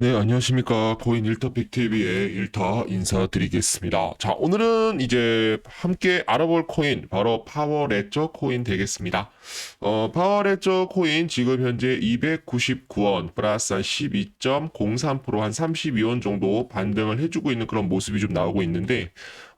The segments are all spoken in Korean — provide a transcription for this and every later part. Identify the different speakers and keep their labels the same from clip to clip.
Speaker 1: 네, 안녕하십니까. 코인 일터픽 TV의 일터 인사드리겠습니다. 자, 오늘은 이제 함께 알아볼 코인, 바로 파워레저 코인 되겠습니다. 어, 파워레저 코인 지금 현재 299원 플러스 한 12.03%한 32원 정도 반등을 해주고 있는 그런 모습이 좀 나오고 있는데,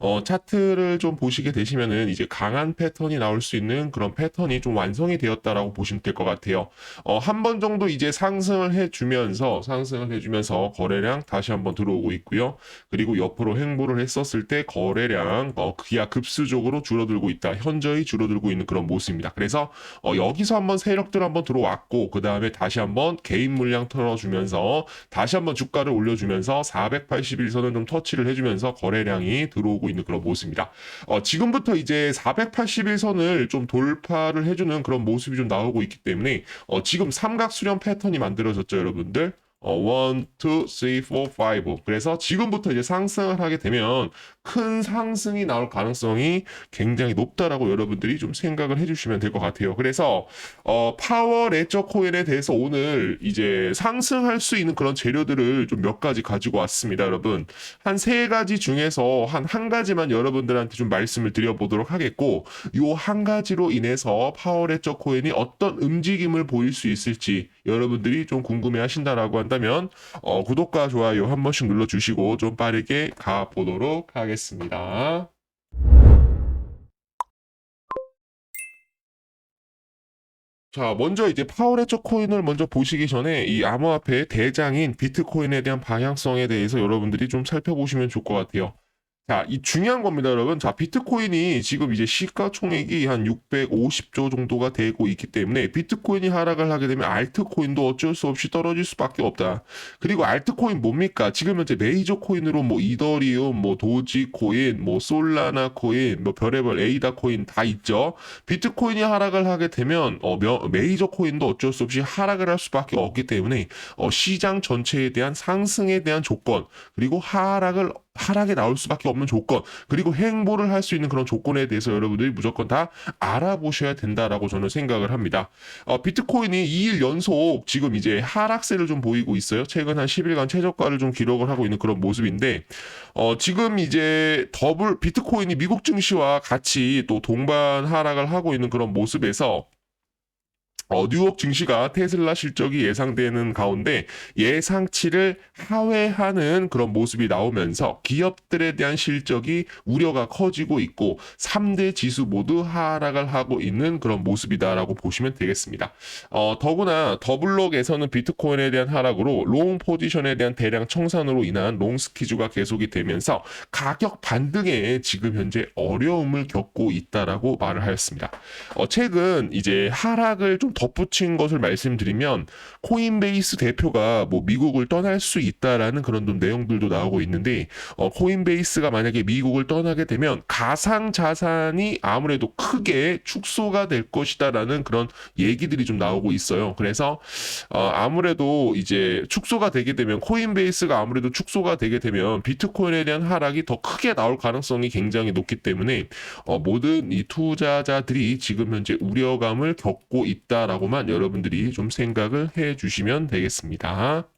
Speaker 1: 어, 차트를 좀 보시게 되시면은 이제 강한 패턴이 나올 수 있는 그런 패턴이 좀 완성이 되었다라고 보시면 될 것 같아요. 어, 한 번 정도 이제 상승을 해주면서, 상승을 해주면서 거래량 다시 한번 들어오고 있고요. 그리고 옆으로 행보를 했었을 때 거래량, 어, 기하 급수적으로 줄어들고 있다. 현저히 줄어들고 있는 그런 모습입니다. 그래서, 어, 여기서 한번 세력들 한번 들어왔고, 그 다음에 다시 한번 개인 물량 털어주면서, 다시 한번 주가를 올려주면서 481선을 좀 터치를 해주면서 거래량이 들어오고 있는 그런 모습입니다. 어, 지금부터 이제 481선을 좀 돌파를 해주는 그런 모습이 좀 나오고 있기 때문에 어, 지금 삼각 수렴 패턴이 만들어졌죠, 여러분들. 어, 1, 2, 3, 4, 5. 그래서 지금부터 이제 상승을 하게 되면 큰 상승이 나올 가능성이 굉장히 높다라고 여러분들이 좀 생각을 해주시면 될 것 같아요. 그래서 어, 파워 레저 코인에 대해서 오늘 이제 상승할 수 있는 그런 재료들을 좀 몇 가지 가지고 왔습니다, 여러분. 한 세 가지 중에서 한 한 가지만 여러분들한테 좀 말씀을 드려보도록 하겠고, 요 한 가지로 인해서 파워 레저 코인이 어떤 움직임을 보일 수 있을지 여러분들이 좀 궁금해 하신다라고 한 다면, 어, 구독과 좋아요 한 번씩 눌러주시고 좀 빠르게 가보도록 하겠습니다. 자, 먼저 이제 파워레저 코인을 먼저 보시기 전에 이 암호화폐의 대장인 비트코인에 대한 방향성에 대해서 여러분들이 좀 살펴보시면 좋을 것 같아요. 자, 이 중요한 겁니다, 여러분. 자, 비트코인이 지금 이제 시가총액이 한 650조 정도가 되고 있기 때문에 비트코인이 하락을 하게 되면 알트코인도 어쩔 수 없이 떨어질 수밖에 없다. 그리고 알트코인 뭡니까? 지금 현재 메이저 코인으로 뭐 이더리움, 뭐 도지 코인, 뭐 솔라나 코인, 뭐 별의별 에이다 코인 다 있죠. 비트코인이 하락을 하게 되면 어, 며- 메이저 코인도 어쩔 수 없이 하락을 할 수밖에 없기 때문에 어, 시장 전체에 대한 상승에 대한 조건 그리고 하락을 하락에 나올 수밖에 없는 조건 그리고 행보를 할 수 있는 그런 조건에 대해서 여러분들이 무조건 다 알아보셔야 된다라고 저는 생각을 합니다. 어, 비트코인이 2일 연속 지금 이제 하락세를 좀 보이고 있어요. 최근 한 10일간 최저가를 좀 기록을 하고 있는 그런 모습인데 어, 지금 이제 더블 비트코인이 미국 증시와 같이 또 동반 하락을 하고 있는 그런 모습에서 어, 뉴욕 증시가 테슬라 실적이 예상되는 가운데 예상치를 하회하는 그런 모습이 나오면서 기업들에 대한 실적이 우려가 커지고 있고 3대 지수 모두 하락을 하고 있는 그런 모습이다라고 보시면 되겠습니다. 어, 더구나 더블록에서는 비트코인에 대한 하락으로 롱 포지션에 대한 대량 청산으로 인한 롱 스키주가 계속이 되면서 가격 반등에 지금 현재 어려움을 겪고 있다라고 말을 하였습니다. 어, 최근 이제 하락을 좀 덧붙인 것을 말씀드리면 코인베이스 대표가 뭐 미국을 떠날 수 있다라는 그런 좀 내용들도 나오고 있는데 어, 코인베이스가 만약에 미국을 떠나게 되면 가상 자산이 아무래도 크게 축소가 될 것이다라는 그런 얘기들이 좀 나오고 있어요. 그래서 어, 아무래도 이제 축소가 되게 되면 코인베이스가 아무래도 축소가 되게 되면 비트코인에 대한 하락이 더 크게 나올 가능성이 굉장히 높기 때문에 어, 모든 이 투자자들이 지금 현재 우려감을 겪고 있다 라고만 여러분들이 좀 생각을 해 주시면 되겠습니다.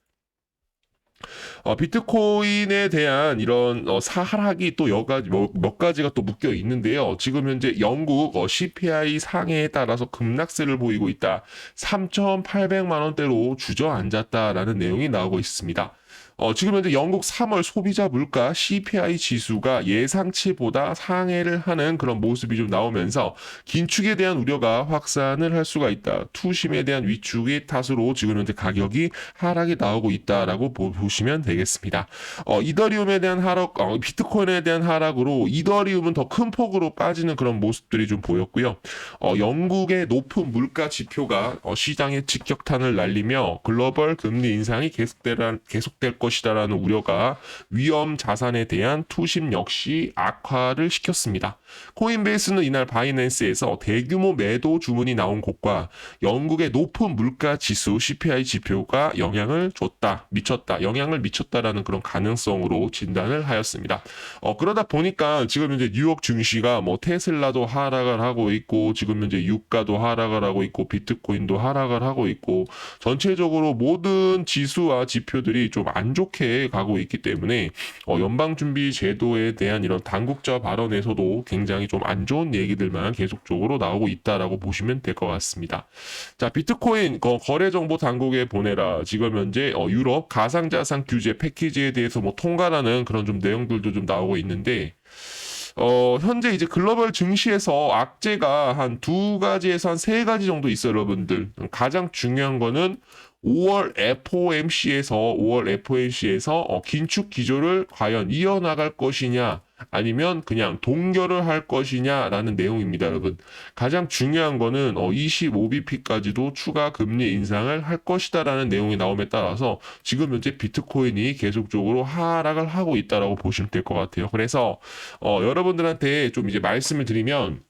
Speaker 1: 어, 비트코인에 대한 이런 어, 사하락이 또 여가 뭐, 몇 가지가 또 묶여 있는데요. 지금 현재 영국 어, CPI 상해에 따라서 급락세를 보이고 있다. 3,800만 원대로 주저앉았다라는 내용이 나오고 있습니다. 어, 지금 현재 영국 3월 소비자 물가 CPI 지수가 예상치보다 상해를 하는 그런 모습이 좀 나오면서 긴축에 대한 우려가 확산을 할 수가 있다. 투심에 대한 위축의 탓으로 지금 현재 가격이 하락이 나오고 있다라고 보, 보시면 되겠습니다. 어, 이더리움에 대한 하락, 어, 비트코인에 대한 하락으로 이더리움은 더 큰 폭으로 빠지는 그런 모습들이 좀 보였고요. 어, 영국의 높은 물가 지표가 어, 시장에 직격탄을 날리며 글로벌 금리 인상이 계속될, 계속될 것 이다라는 우려가 위험 자산에 대한 투심 역시 악화를 시켰습니다. 코인베이스는 이날 바이낸스에서 대규모 매도 주문이 나온 곳과 영국의 높은 물가 지수 CPI 지표가 영향을 줬다, 미쳤다, 영향을 미쳤다라는 그런 가능성으로 진단을 하였습니다. 어, 그러다 보니까 지금 현재 뉴욕 증시가 뭐 테슬라도 하락을 하고 있고 지금 현재 유가도 하락을 하고 있고 비트코인도 하락을 하고 있고 전체적으로 모든 지수와 지표들이 좀안 좋게 가고 있기 때문에 어, 연방준비 제도에 대한 이런 당국자 발언에서도 굉장히 좀 안 좋은 얘기들만 계속적으로 나오고 있다라고 보시면 될 것 같습니다. 자, 비트코인 거, 거래 정보 당국에 보내라. 지금 현재 어, 유럽 가상자산 규제 패키지에 대해서 뭐 통과라는 그런 좀 내용들도 좀 나오고 있는데 어, 현재 이제 글로벌 증시에서 악재가 한 두 가지에서 한 세 가지 정도 있어요, 여러분들. 가장 중요한 거는 5월 FOMC에서 5월 FOMC에서 어, 긴축 기조를 과연 이어나갈 것이냐 아니면 그냥 동결을 할 것이냐라는 내용입니다, 여러분. 가장 중요한 거는 어, 25bp까지도 추가 금리 인상을 할 것이다라는 내용이 나옴에 따라서 지금 현재 비트코인이 계속적으로 하락을 하고 있다라고 보시면 될 것 같아요. 그래서 어, 여러분들한테 좀 이제 말씀을 드리면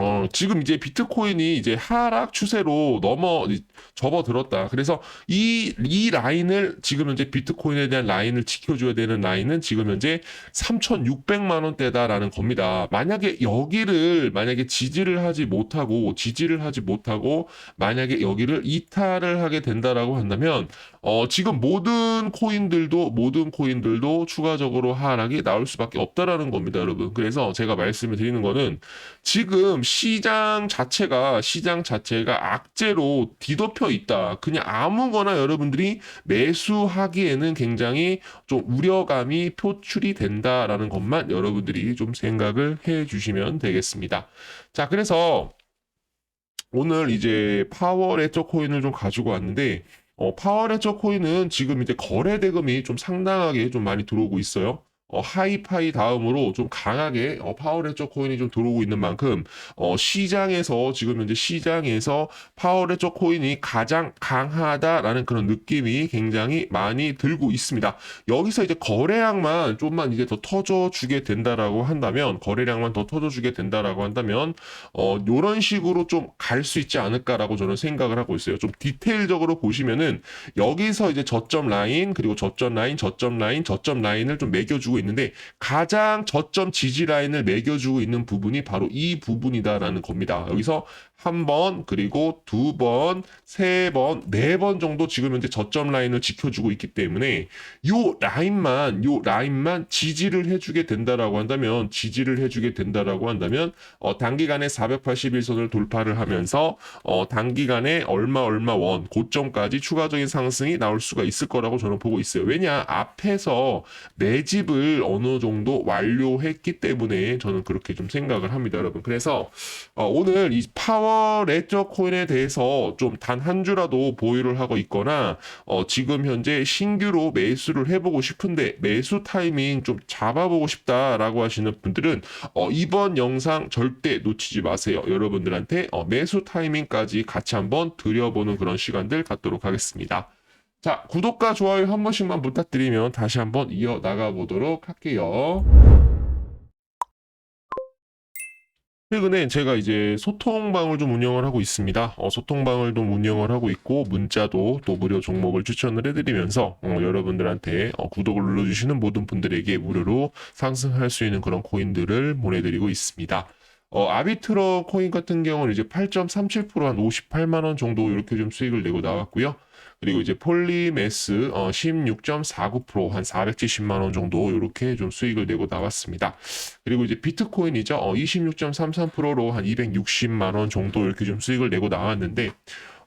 Speaker 1: 어, 지금 이제 비트코인이 이제 하락 추세로 넘어 접어들었다. 그래서 이, 이 라인을 지금 현재 비트코인에 대한 라인을 지켜줘야 되는 라인은 지금 현재 3,600만 원대다라는 겁니다. 만약에 여기를 만약에 지지를 하지 못하고 지지를 하지 못하고 만약에 여기를 이탈을 하게 된다라고 한다면 어, 지금 모든 코인들도 모든 코인들도 추가적으로 하락이 나올 수밖에 없다라는 겁니다, 여러분. 그래서 제가 말씀을 드리는 거는 지금 시장 자체가 시장 자체가 악재로 뒤덮여 있다. 그냥 아무거나 여러분들이 매수하기에는 굉장히 좀 우려감이 표출이 된다라는 것만 여러분들이 좀 생각을 해 주시면 되겠습니다. 자, 그래서 오늘 이제 파워레저 코인을 좀 가지고 왔는데 어, 파워레저 코인은 지금 이제 거래 대금이 좀 상당하게 좀 많이 들어오고 있어요. 어, 하이파이 다음으로 좀 강하게 어, 파워레저 코인이 좀 들어오고 있는 만큼 어, 시장에서 지금 현재 시장에서 파워레저 코인이 가장 강하다라는 그런 느낌이 굉장히 많이 들고 있습니다. 여기서 이제 거래량만 좀만 이제 더 터져주게 된다라고 한다면 거래량만 더 터져주게 된다라고 한다면 어, 요런 식으로 좀 갈 수 있지 않을까라고 저는 생각을 하고 있어요. 좀 디테일적으로 보시면은 여기서 이제 저점 라인 그리고 저점 라인 저점 라인 저점 라인을 좀 매겨주고 있는데 가장 저점 지지 라인을 매겨주고 있는 부분이 바로 이 부분이다라는 겁니다. 여기서 한 번, 그리고 두 번, 세 번, 네 번 정도 지금 현재 저점 라인을 지켜주고 있기 때문에 요 라인만, 요 라인만 지지를 해주게 된다라고 한다면, 지지를 해주게 된다라고 한다면, 어, 단기간에 481선을 돌파를 하면서, 어, 단기간에 얼마 얼마 원, 고점까지 추가적인 상승이 나올 수가 있을 거라고 저는 보고 있어요. 왜냐, 앞에서 매집을 어느 정도 완료했기 때문에 저는 그렇게 좀 생각을 합니다, 여러분. 그래서, 어, 오늘 이 파워 레저 코인에 대해서 좀 단 한 주라도 보유를 하고 있거나 어, 지금 현재 신규로 매수를 해보고 싶은데 매수 타이밍 좀 잡아보고 싶다라고 하시는 분들은 어, 이번 영상 절대 놓치지 마세요. 여러분들한테 어, 매수 타이밍까지 같이 한번 드려보는 그런 시간들 갖도록 하겠습니다. 자, 구독과 좋아요 한 번씩만 부탁드리면 다시 한번 이어 나가 보도록 할게요. 최근에 제가 이제 소통방을 좀 운영을 하고 있습니다. 어, 소통방을 좀 운영을 하고 있고 문자도 또 무료 종목을 추천을 해드리면서 어, 여러분들한테 어, 구독을 눌러주시는 모든 분들에게 무료로 상승할 수 있는 그런 코인들을 보내드리고 있습니다. 어, 아비트러 코인 같은 경우는 이제 8.37%한 58만 원 정도 이렇게 좀 수익을 내고 나왔고요. 그리고 이제 폴리메스 어, 16.49%한 470만 원 정도 이렇게 좀 수익을 내고 나왔습니다. 그리고 이제 비트코인이죠. 어, 26.33%로 한 260만 원 정도 이렇게 좀 수익을 내고 나왔는데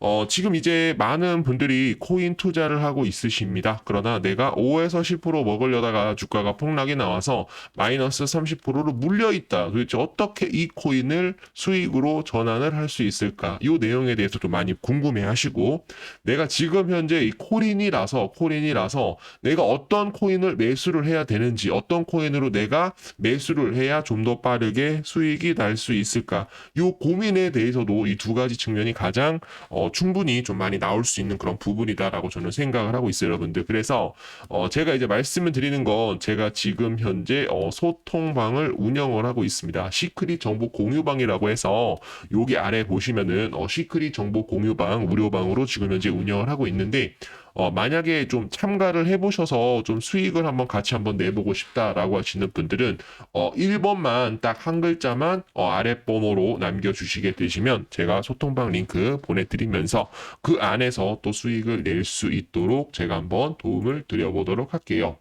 Speaker 1: 어, 지금 이제 많은 분들이 코인 투자를 하고 있으십니다. 그러나 내가 5에서 10% 먹으려다가 주가가 폭락이 나와서 마이너스 30%로 물려 있다. 도대체 어떻게 이 코인을 수익으로 전환을 할 수 있을까? 이 내용에 대해서 좀 많이 궁금해 하시고 내가 지금 현재 이 코인이라서 코인이라서 내가 어떤 코인을 매수를 해야 되는지 어떤 코인으로 내가 매수를 해야 좀 더 빠르게 수익이 날 수 있을까? 이 고민에 대해서도 이 두 가지 측면이 가장 어, 충분히 좀 많이 나올 수 있는 그런 부분이다라고 저는 생각을 하고 있어요, 여러분들. 그래서 어, 제가 이제 말씀을 드리는 건 제가 지금 현재 어, 소통방을 운영을 하고 있습니다. 시크릿 정보 공유방이라고 해서 여기 아래 보시면은 어, 시크릿 정보 공유방 무료방으로 지금 현재 운영을 하고 있는데 어, 만약에 좀 참가를 해보셔서 좀 수익을 한번 같이 한번 내보고 싶다라고 하시는 분들은 어, 1번만 딱 한 글자만 어, 아랫번호로 남겨주시게 되시면 제가 소통방 링크 보내드리면서 그 안에서 또 수익을 낼 수 있도록 제가 한번 도움을 드려보도록 할게요.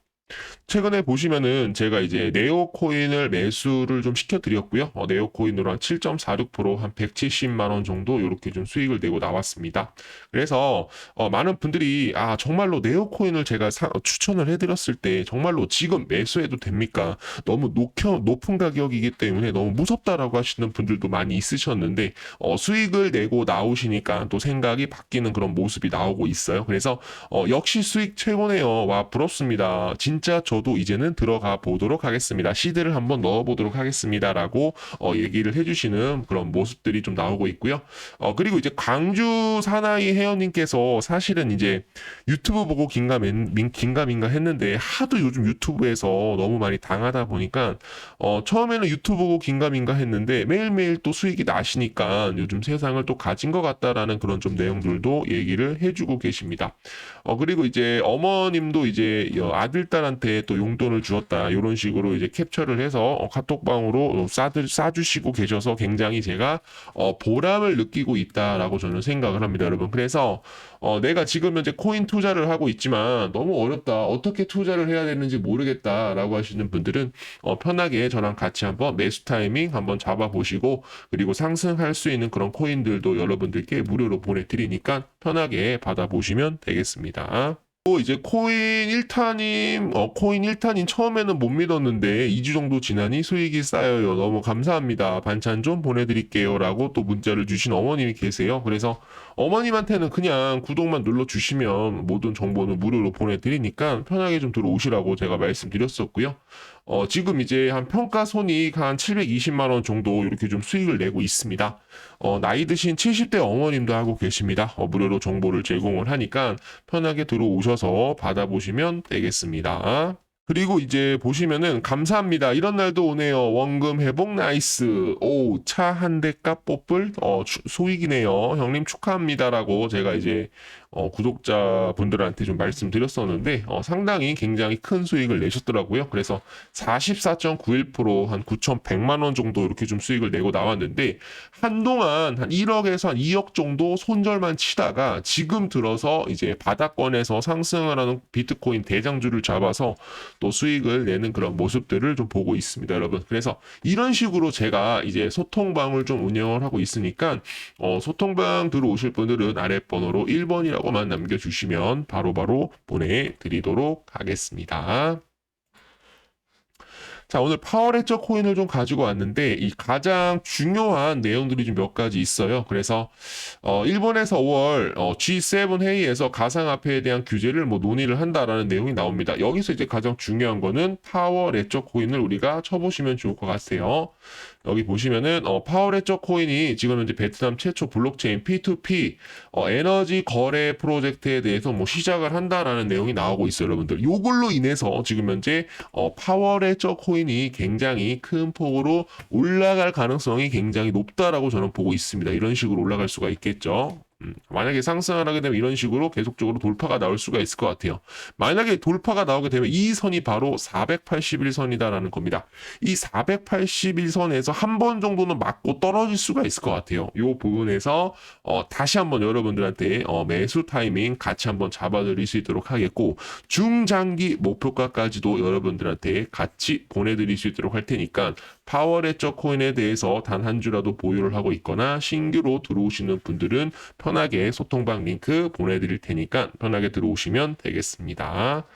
Speaker 1: 최근에 보시면은 제가 이제 네오 코인을 매수를 좀 시켜드렸고요. 어, 네오 코인으로 한 7.46%, 한 170만 원 정도 이렇게 좀 수익을 내고 나왔습니다. 그래서 어, 많은 분들이 아 정말로 네오 코인을 제가 사- 추천을 해드렸을 때 정말로 지금 매수해도 됩니까? 너무 높여, 높은 가격이기 때문에 너무 무섭다라고 하시는 분들도 많이 있으셨는데 어, 수익을 내고 나오시니까 또 생각이 바뀌는 그런 모습이 나오고 있어요. 그래서 어, 역시 수익 최고네요. 와 부럽습니다. 진짜 저도 이제는 들어가 보도록 하겠습니다. 시드를 한번 넣어 보도록 하겠습니다 라고 어, 얘기를 해주시는 그런 모습들이 좀 나오고 있고요. 어, 그리고 이제 광주 사나이 회원님께서 사실은 이제 유튜브 보고 긴가민, 긴가민가 했는데 하도 요즘 유튜브에서 너무 많이 당하다 보니까 어, 처음에는 유튜브 보고 긴가민가 했는데 매일매일 또 수익이 나시니까 요즘 세상을 또 가진 것 같다라는 그런 좀 내용들도 얘기를 해주고 계십니다. 어, 그리고 이제 어머님도 이제 여- 아들 딸한 테 또 용돈을 주었다. 이런 식으로 이제 캡처를 해서 어, 카톡방으로 싸들, 싸주시고 계셔서 굉장히 제가 어, 보람을 느끼고 있다라고 저는 생각을 합니다, 여러분. 그래서 어, 내가 지금 현재 코인 투자를 하고 있지만 너무 어렵다. 어떻게 투자를 해야 되는지 모르겠다라고 하시는 분들은 어, 편하게 저랑 같이 한번 매수 타이밍 한번 잡아 보시고 그리고 상승할 수 있는 그런 코인들도 여러분들께 무료로 보내드리니까 편하게 받아보시면 되겠습니다. 또 이제 코인 1타님, 어, 코인 1타님 처음에는 못 믿었는데 2주 정도 지나니 수익이 쌓여요. 너무 감사합니다. 반찬 좀 보내드릴게요. 라고 또 문자를 주신 어머님이 계세요. 그래서 어머님한테는 그냥 구독만 눌러주시면 모든 정보는 무료로 보내드리니까 편하게 좀 들어오시라고 제가 말씀드렸었고요. 어, 지금 이제 한 평가 손익 한 720만 원 정도 이렇게 좀 수익을 내고 있습니다. 어, 나이 드신 70대 어머님도 하고 계십니다. 어, 무료로 정보를 제공을 하니까 편하게 들어오셔서 받아보시면 되겠습니다. 그리고 이제 보시면은 감사합니다. 이런 날도 오네요. 원금 회복 나이스. 오, 차 한 대값 뽑을 어, 추- 소익이네요. 형님 축하합니다라고 제가 이제 어, 구독자 분들한테 좀 말씀드렸었는데 어, 상당히 굉장히 큰 수익을 내셨더라고요. 그래서 44.91%한 9,100만 원 정도 이렇게 좀 수익을 내고 나왔는데 한동안 한 1억에서 한 2억 정도 손절만 치다가 지금 들어서 이제 바닥권에서 상승을 하는 비트코인 대장주를 잡아서 또 수익을 내는 그런 모습들을 좀 보고 있습니다, 여러분. 그래서 이런 식으로 제가 이제 소통방을 좀 운영을 하고 있으니까 어, 소통방 들어오실 분들은 아랫 번호로 1번이라고 만 남겨주시면 바로 바로 보내드리도록 하겠습니다. 자, 오늘 파워레저 코인을 좀 가지고 왔는데, 이 가장 중요한 내용들이 좀 몇 가지 있어요. 그래서, 어, 일본에서 5월, 어, G7 회의에서 가상화폐에 대한 규제를 뭐 논의를 한다라는 내용이 나옵니다. 여기서 이제 가장 중요한 거는 파워레저 코인을 우리가 쳐보시면 좋을 것 같아요. 여기 보시면은, 어, 파워레저 코인이 지금 현재 베트남 최초 블록체인 P2P, 어, 에너지 거래 프로젝트에 대해서 뭐 시작을 한다라는 내용이 나오고 있어요, 여러분들. 요걸로 인해서 지금 현재 어, 파워레저 코인이 굉장히 큰 폭으로 올라갈 가능성이 굉장히 높다라고 저는 보고 있습니다. 이런 식으로 올라갈 수가 있겠죠. 음, 만약에 상승을 하게 되면 이런 식으로 계속적으로 돌파가 나올 수가 있을 것 같아요. 만약에 돌파가 나오게 되면 이 선이 바로 481선이다라는 겁니다. 이 481선에서 한 번 정도는 맞고 떨어질 수가 있을 것 같아요. 이 부분에서 어, 다시 한번 여러분들한테 어, 매수 타이밍 같이 한번 잡아드릴 수 있도록 하겠고 중장기 목표가까지도 여러분들한테 같이 보내드릴 수 있도록 할 테니까 파워레저 코인에 대해서 단 한 주라도 보유를 하고 있거나 신규로 들어오시는 분들은 편 하게 소통방 링크 보내드릴 테니까 편하게 들어오시면 되겠습니다.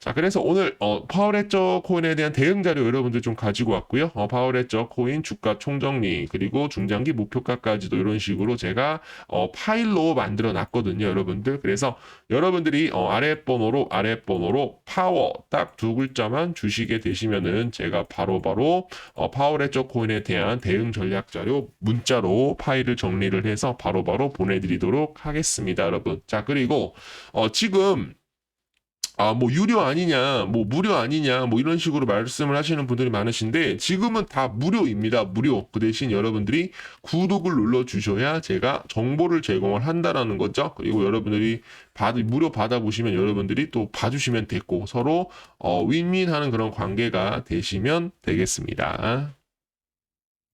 Speaker 1: 자, 그래서 오늘 어, 파워레저 코인에 대한 대응 자료 여러분들 좀 가지고 왔고요. 어, 파워레저 코인 주가 총정리 그리고 중장기 목표가까지도 이런 식으로 제가 어, 파일로 만들어 놨거든요, 여러분들. 그래서 여러분들이 어, 아래 번호로 아래 번호로 파워 딱 두 글자만 주시게 되시면은 제가 바로바로 어, 파워레저 코인에 대한 대응 전략 자료 문자로 파일을 정리를 해서 바로바로 보내드리도록 하겠습니다, 여러분. 자, 그리고 어, 지금 아, 뭐, 유료 아니냐, 뭐, 무료 아니냐, 뭐, 이런 식으로 말씀을 하시는 분들이 많으신데, 지금은 다 무료입니다. 무료. 그 대신 여러분들이 구독을 눌러 주셔야 제가 정보를 제공을 한다라는 거죠. 그리고 여러분들이 받, 무료 받아보시면 여러분들이 또 봐주시면 됐고, 서로, 어, 윈윈하는 그런 관계가 되시면 되겠습니다.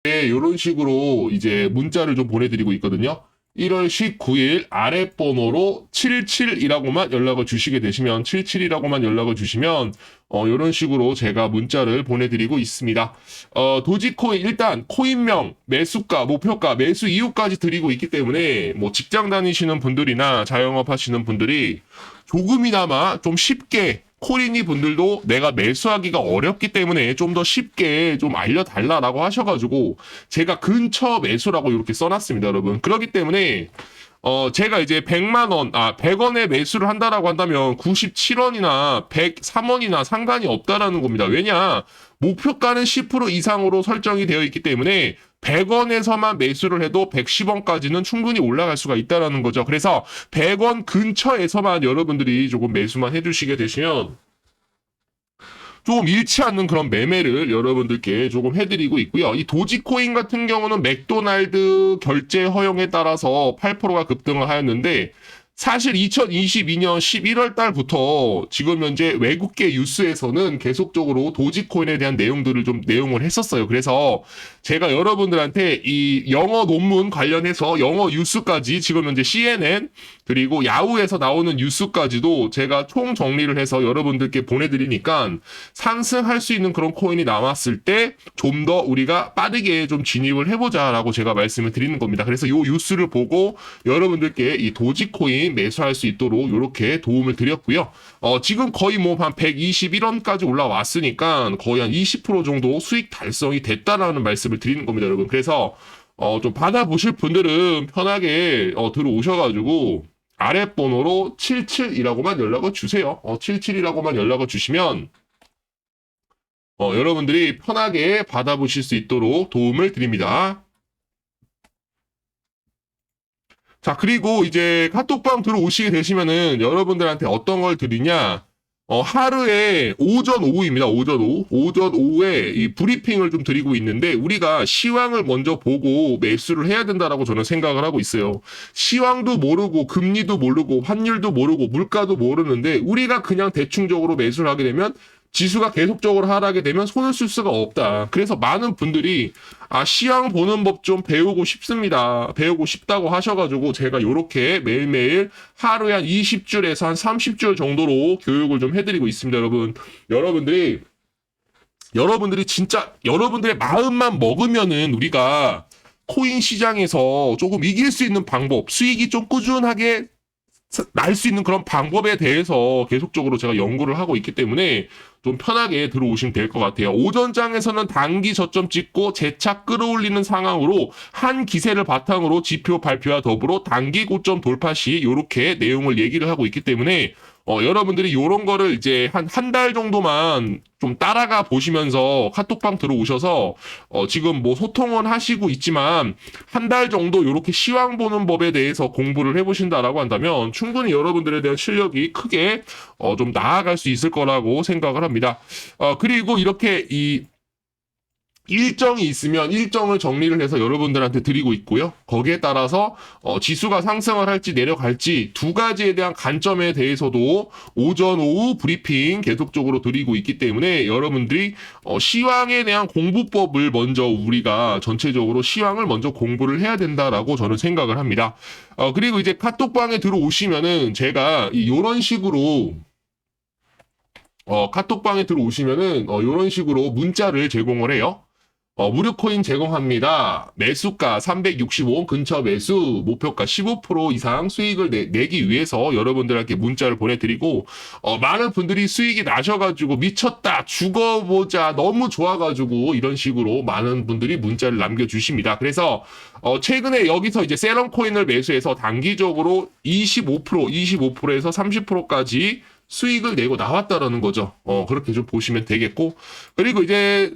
Speaker 1: 네, 이런 식으로 이제 문자를 좀 보내드리고 있거든요. 1월 19일 아랫번호로 77이라고만 연락을 주시게 되시면 77이라고만 연락을 주시면 어 이런 식으로 제가 문자를 보내드리고 있습니다. 어 도지코인 일단 코인명, 매수가, 목표가, 매수 이유까지 드리고 있기 때문에 뭐 직장 다니시는 분들이나 자영업 하시는 분들이 조금이나마 좀 쉽게 코리니 분들도 내가 매수하기가 어렵기 때문에 좀 더 쉽게 좀 알려달라라고 하셔가지고 제가 근처 매수라고 이렇게 써놨습니다, 여러분. 그렇기 때문에 어 제가 이제 100만 원, 아 100원에 매수를 한다라고 한다면 97원이나 103원이나 상관이 없다라는 겁니다. 왜냐 목표가는 10% 이상으로 설정이 되어 있기 때문에 100원에서만 매수를 해도 110원까지는 충분히 올라갈 수가 있다라는 거죠. 그래서 100원 근처에서만 여러분들이 조금 매수만 해주시게 되시면 조금 잃지 않는 그런 매매를 여러분들께 조금 해드리고 있고요. 이 도지코인 같은 경우는 맥도날드 결제 허용에 따라서 8%가 급등을 하였는데 사실 2022년 11월 달부터 지금 현재 외국계 뉴스에서는 계속적으로 도지코인에 대한 내용들을 좀 내용을 했었어요. 그래서 제가 여러분들한테 이 영어 논문 관련해서 영어 뉴스까지 지금 현재 CNN 그리고 야후에서 나오는 뉴스까지도 제가 총 정리를 해서 여러분들께 보내드리니까 상승할 수 있는 그런 코인이 남았을 때 좀 더 우리가 빠르게 좀 진입을 해보자라고 제가 말씀을 드리는 겁니다. 그래서 이 뉴스를 보고 여러분들께 이 도지코인 매수할 수 있도록 이렇게 도움을 드렸고요. 어, 지금 거의 뭐 한 121원까지 올라왔으니까 거의 한 20% 정도 수익 달성이 됐다라는 말씀을 드리는 겁니다, 여러분. 그래서 어, 좀 받아보실 분들은 편하게 어, 들어오셔가지고 아랫번호로 77이라고만 연락을 주세요. 어, 77이라고만 연락을 주시면 어, 여러분들이 편하게 받아보실 수 있도록 도움을 드립니다. 자, 그리고 이제 카톡방 들어오시게 되시면은 여러분들한테 어떤 걸 드리냐? 어, 하루에 오전 오후입니다. 오전 오후. 오전 오후에 이 브리핑을 좀 드리고 있는데 우리가 시황을 먼저 보고 매수를 해야 된다라고 저는 생각을 하고 있어요. 시황도 모르고 금리도 모르고 환율도 모르고 물가도 모르는데 우리가 그냥 대충적으로 매수를 하게 되면 지수가 계속적으로 하락하게 되면 손을 쓸 수가 없다. 그래서 많은 분들이 아 시황 보는 법 좀 배우고 싶습니다. 배우고 싶다고 하셔가지고 제가 이렇게 매일매일 하루에 한 20줄에서 한 30줄 정도로 교육을 좀 해드리고 있습니다, 여러분. 여러분들이 여러분들이 진짜 여러분들의 마음만 먹으면은 우리가 코인 시장에서 조금 이길 수 있는 방법, 수익이 좀 꾸준하게 날 수 있는 그런 방법에 대해서 계속적으로 제가 연구를 하고 있기 때문에 좀 편하게 들어오시면 될 것 같아요. 오전장에서는 단기 저점 찍고 재차 끌어올리는 상황으로 한 기세를 바탕으로 지표 발표와 더불어 단기 고점 돌파 시 이렇게 내용을 얘기를 하고 있기 때문에 어, 여러분들이 요런 거를 이제 한 한 달 정도만 좀 따라가 보시면서 카톡방 들어오셔서 어, 지금 뭐 소통은 하시고 있지만 한 달 정도 요렇게 시황 보는 법에 대해서 공부를 해보신다라고 한다면 충분히 여러분들에 대한 실력이 크게 어, 좀 나아갈 수 있을 거라고 생각을 합니다. 어, 그리고 이렇게 이 일정이 있으면 일정을 정리를 해서 여러분들한테 드리고 있고요. 거기에 따라서 어, 지수가 상승을 할지 내려갈지 두 가지에 대한 관점에 대해서도 오전 오후 브리핑 계속적으로 드리고 있기 때문에 여러분들이 어, 시황에 대한 공부법을 먼저 우리가 전체적으로 시황을 먼저 공부를 해야 된다라고 저는 생각을 합니다. 어, 그리고 이제 카톡방에 들어오시면은 제가 이런 식으로 어, 카톡방에 들어오시면은 어, 이런 식으로 문자를 제공을 해요. 어, 무료 코인 제공합니다. 매수가 365원 근처 매수, 목표가 15% 이상 수익을 내, 기 위해서 여러분들에게 문자를 보내드리고, 어, 많은 분들이 수익이 나셔가지고 미쳤다, 죽어보자, 너무 좋아가지고 이런 식으로 많은 분들이 문자를 남겨주십니다. 그래서, 어, 최근에 여기서 이제 세럼 코인을 매수해서 단기적으로 25%, 25%에서 30%까지 수익을 내고 나왔다라는 거죠. 어, 그렇게 좀 보시면 되겠고. 그리고 이제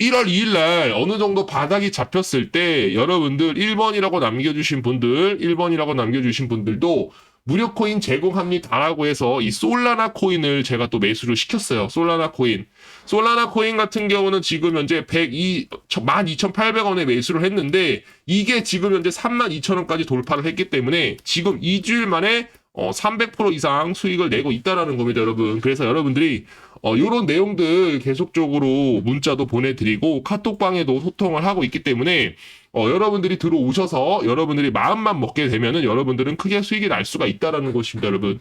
Speaker 1: 1월 2일 날 어느 정도 바닥이 잡혔을 때 여러분들 1번이라고 남겨주신 분들, 1번이라고 남겨주신 분들도 무료 코인 제공합니다라고 해서 이 솔라나 코인을 제가 또 매수를 시켰어요. 솔라나 코인. 솔라나 코인 같은 경우는 지금 현재 102, 12,800원에 매수를 했는데 이게 지금 현재 32,000원까지 돌파를 했기 때문에 지금 2주일 만에 어, 300% 이상 수익을 내고 있다라는 겁니다, 여러분. 그래서 여러분들이 어, 요런 내용들 계속적으로 문자도 보내드리고 카톡방에도 소통을 하고 있기 때문에 어, 여러분들이 들어오셔서 여러분들이 마음만 먹게 되면은 여러분들은 크게 수익이 날 수가 있다라는 것입니다, 여러분.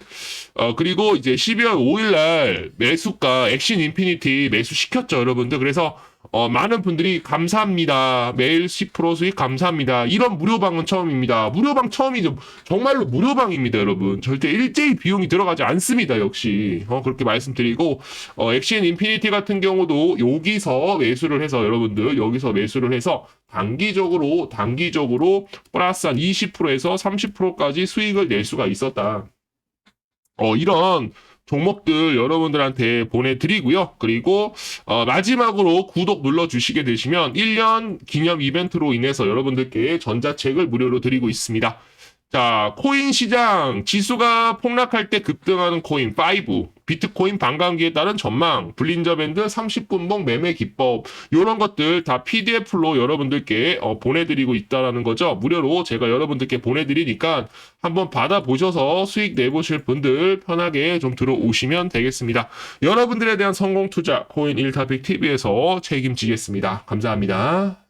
Speaker 1: 어, 그리고 이제 12월 5일 날 매수가 액신 인피니티 매수 시켰죠, 여러분들. 그래서 어, 많은 분들이 감사합니다. 매일 10% 수익 감사합니다. 이런 무료방은 처음입니다. 무료방 처음이죠. 정말로 무료방입니다, 여러분. 절대 일제히 비용이 들어가지 않습니다, 역시. 어, 그렇게 말씀드리고, 어, 엑시엔 인피니티 같은 경우도 여기서 매수를 해서 여러분들, 여기서 매수를 해서 단기적으로, 단기적으로 플러스 한 20%에서 30%까지 수익을 낼 수가 있었다. 어, 이런 종목들 여러분들한테 보내드리고요. 그리고 어, 마지막으로 구독 눌러주시게 되시면 1년 기념 이벤트로 인해서 여러분들께 전자책을 무료로 드리고 있습니다. 자, 코인 시장 지수가 폭락할 때 급등하는 코인 5, 비트코인 반감기에 따른 전망, 블린저 밴드 30분봉 매매 기법 이런 것들 다 PDF로 여러분들께 어, 보내드리고 있다라는 거죠. 무료로 제가 여러분들께 보내드리니까 한번 받아보셔서 수익 내보실 분들 편하게 좀 들어오시면 되겠습니다. 여러분들에 대한 성공 투자 코인 1타픽 TV에서 책임지겠습니다. 감사합니다.